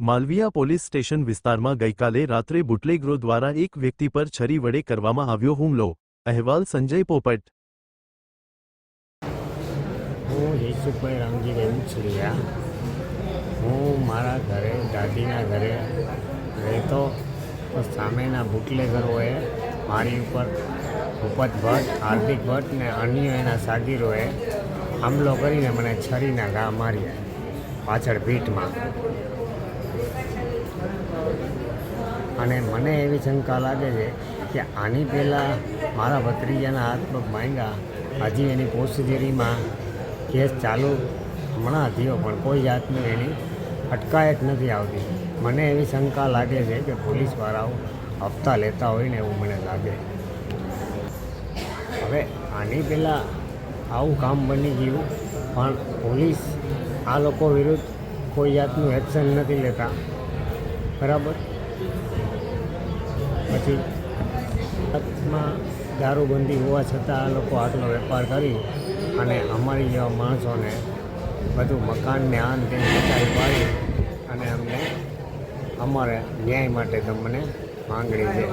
Malviya police station વિસ્તારમાં ગઈકાલે રાત્રે બુટલેગરો દ્વારા એક વ્યક્તિ પર છરી વડે કરવામાં આવ્યો હુમલો. અહેવાલ સંજય પોપટ. હું જયસુખભાઈ રામજીભાઈ ઉછળિયા હું મારા ઘરે, દાદીના ઘરે રહેતો, તો સામેના બુટલેગરોએ મારી ઉપર ભૂપત ભટ્ટ, હાર્દિક ભટ્ટ ને અન્ય એના સાગીરોએ હુમલો કરીને મને છરીના ઘા માર્યા પાછળ પીઠમાં. અને મને એવી શંકા લાગે છે કે આની પહેલાં મારા ભત્રીજાના હાથ માંગ્યા, હજી એની પોસ્ટજરીમાં કેસ ચાલુ, હમણાં થયો, પણ કોઈ જાતની એની અટકાયત નથી આવતી. મને એવી શંકા લાગે છે કે પોલીસવાળાઓ હપ્તા લેતા હોય ને એવું મને લાગે. હવે આની પહેલાં આવું કામ બની ગયું, પણ પોલીસ આ લોકો વિરુદ્ધ કોઈ જાતનું એક્શન નથી લેતા. બરાબર? પછી ભારતમાં દારૂબંધી હોવા છતાં આ લોકો આટલો વેપાર કરી અને અમારી જેવા માણસોને બધું મકાનને આન તેને બચાવી પાડી અને અમને અમારે ન્યાય માટે તમને માંગણી છે.